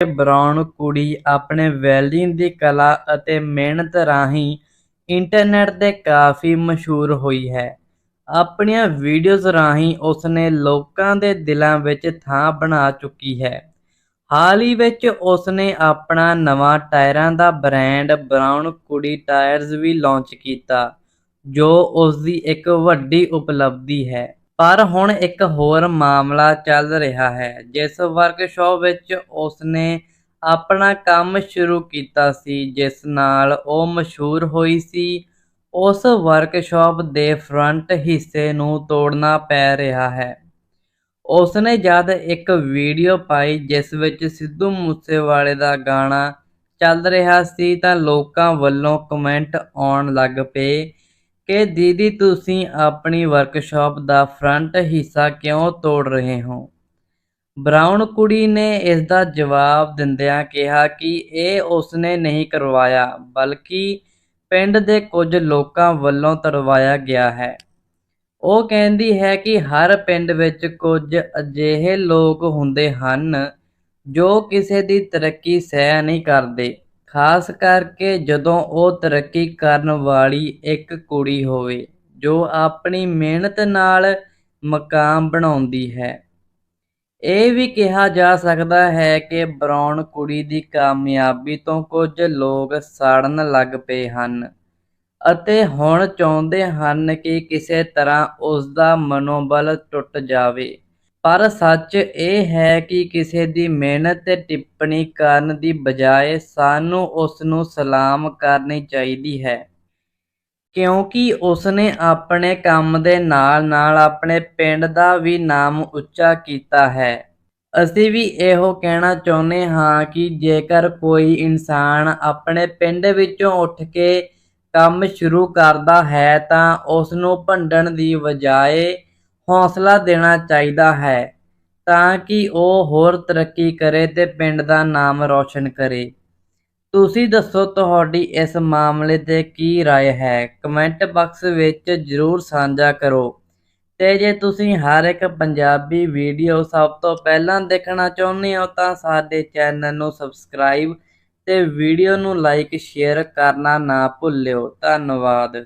Brown ਕੁੜੀ ਆਪਣੇ welding ਦੀ ਕਲਾ ਅਤੇ ਮਿਹਨਤ ਰਾਹੀਂ ਇੰਟਰਨੈਟ ਤੇ ਕਾਫੀ ਮਸ਼ਹੂਰ ਹੋਈ ਹੈ। ਆਪਣੀਆਂ ਵੀਡੀਓਜ਼ ਰਾਹੀਂ ਉਸਨੇ ਲੋਕਾਂ ਦੇ ਦਿਲਾਂ ਵਿੱਚ ਥਾਂ ਬਣਾ ਚੁੱਕੀ ਹੈ। ਹਾਲ ਹੀ ਵਿੱਚ ਉਸਨੇ ਆਪਣਾ ਨਵਾਂ ਟਾਇਰਾਂ ਦਾ ਬ੍ਰਾਂਡ ਬਰਾਊਨ ਕੁੜੀ ਟਾਇਰਜ਼ ਵੀ ਲਾਂਚ ਕੀਤਾ, ਜੋ ਉਸਦੀ ਇੱਕ ਵੱਡੀ ਉਪਲਬਧੀ ਹੈ। ਪਰ ਹੁਣ ਇੱਕ ਹੋਰ ਮਾਮਲਾ ਚੱਲ ਰਿਹਾ ਹੈ, ਜਿਸ ਵਰਕਸ਼ਾਪ ਵਿੱਚ ਉਸਨੇ ਆਪਣਾ ਕੰਮ ਸ਼ੁਰੂ ਕੀਤਾ ਸੀ, ਜਿਸ ਨਾਲ ਉਹ ਮਸ਼ਹੂਰ ਹੋਈ ਸੀ। ਉਸ ਵਰਕਸ਼ਾਪ ਦੇ ਫਰੰਟ ਹਿੱਸੇ ਨੂੰ ਤੋੜਨਾ ਪੈ ਰਿਹਾ ਹੈ। ਉਸਨੇ ਜਦ ਇੱਕ ਵੀਡੀਓ ਪਾਈ, ਜਿਸ ਵਿੱਚ ਸਿੱਧੂ ਮੂਸੇਵਾਲੇ ਦਾ ਗਾਣਾ ਚੱਲ ਰਿਹਾ ਸੀ, ਤਾਂ ਲੋਕਾਂ ਵੱਲੋਂ ਕਮੈਂਟ ਆਉਣ ਲੱਗ ਪਏ ਕਿ ਦੀਦੀ ਤੁਸੀਂ ਆਪਣੀ ਵਰਕਸ਼ਾਪ ਦਾ ਫਰੰਟ ਹਿੱਸਾ ਕਿਉਂ ਤੋੜ ਰਹੇ ਹੋ? ਬਰਾਊਨ ਕੁੜੀ ਨੇ ਇਸ ਦਾ ਜਵਾਬ ਦਿੰਦਿਆਂ ਕਿਹਾ ਕਿ ਇਹ ਉਸਨੇ ਨਹੀਂ ਕਰਵਾਇਆ, ਬਲਕਿ ਪਿੰਡ ਦੇ ਕੁਝ ਲੋਕਾਂ ਵੱਲੋਂ ਤਰਵਾਇਆ ਗਿਆ ਹੈ। ਉਹ ਕਹਿੰਦੀ ਹੈ ਕਿ ਹਰ ਪਿੰਡ ਵਿੱਚ ਕੁਝ ਅਜਿਹੇ ਲੋਕ ਹੁੰਦੇ ਹਨ ਜੋ ਕਿਸੇ ਦੀ ਤਰੱਕੀ ਸਹਿ ਨਹੀਂ ਕਰਦੇ। ਖਾਸ ਕਰਕੇ ਜਦੋਂ ਉਹ ਤਰੱਕੀ ਕਰਨ ਵਾਲੀ ਇੱਕ ਕੁੜੀ ਹੋਵੇ, ਜੋ ਆਪਣੀ ਮਿਹਨਤ ਨਾਲ ਮਕਾਮ ਬਣਾਉਂਦੀ ਹੈ। ਇਹ ਵੀ ਕਿਹਾ ਜਾ ਸਕਦਾ ਹੈ ਕਿ ਬਰਾਊਨ ਕੁੜੀ ਦੀ ਕਾਮਯਾਬੀ ਤੋਂ ਕੁਝ ਲੋਕ ਸਾੜਨ ਲੱਗ ਪਏ ਹਨ ਅਤੇ ਹੁਣ ਚਾਹੁੰਦੇ ਹਨ ਕਿ ਕਿਸੇ ਤਰ੍ਹਾਂ ਉਸ ਦਾ ਮਨੋਬਲ ਟੁੱਟ ਜਾਵੇ। ਪਰ ਸੱਚ ਇਹ ਹੈ ਕਿ ਕਿਸੇ ਦੀ ਮਿਹਨਤ ਤੇ ਟਿੱਪਣੀ ਕਰਨ ਦੀ ਬਜਾਏ ਸਾਨੂੰ ਉਸ ਨੂੰ ਸਲਾਮ ਕਰਨੀ ਚਾਹੀਦੀ ਹੈ। ਕਿਉਂਕਿ ਉਸਨੇ ਆਪਣੇ ਕੰਮ ਦੇ ਨਾਲ-ਨਾਲ ਆਪਣੇ ਪਿੰਡ ਦਾ ਵੀ ਨਾਮ ਉੱਚਾ ਕੀਤਾ ਹੈ। ਅਸੀਂ ਵੀ ਇਹੋ ਕਹਿਣਾ ਚਾਹੁੰਦੇ ਹਾਂ ਕਿ ਜੇਕਰ ਕੋਈ ਇਨਸਾਨ ਆਪਣੇ ਪਿੰਡ ਵਿੱਚੋਂ ਉੱਠ ਕੇ ਕੰਮ ਸ਼ੁਰੂ ਕਰਦਾ ਹੈ ਤਾਂ ਉਸ ਨੂੰ ਭੰਡਣ ਦੀ ਬਜਾਏ ਹੌਸਲਾ ਦੇਣਾ ਚਾਹੀਦਾ ਹੈ ਤਾਂ ਕਿ ਉਹ ਹੋਰ ਤਰੱਕੀ ਕਰੇ ਤੇ ਪਿੰਡ ਦਾ ਨਾਮ ਰੌਸ਼ਨ ਕਰੇ ਤੁਸੀਂ ਦੱਸੋ ਤੁਹਾਡੀ ਇਸ ਮਾਮਲੇ ਤੇ ਕੀ رائے ਹੈ ਕਮੈਂਟ ਬਾਕਸ ਵਿੱਚ ਜਰੂਰ ਸਾਂਝਾ ਕਰੋ ਤੇ ਜੇ ਤੁਸੀਂ ਹਰ ਇੱਕ ਪੰਜਾਬੀ ਵੀਡੀਓ ਸਭ ਤੋਂ ਪਹਿਲਾਂ ਦੇਖਣਾ ਚਾਹੁੰਦੇ ਹੋ ਤਾਂ ਸਾਡੇ ਚੈਨਲ ਨੂੰ ਸਬਸਕ੍ਰਾਈਬ ਤੇ ਵੀਡੀਓ ਨੂੰ ਲਾਈਕ ਸ਼ੇਅਰ ਕਰਨਾ ਨਾ ਭੁੱਲਿਓ ਧੰਨਵਾਦ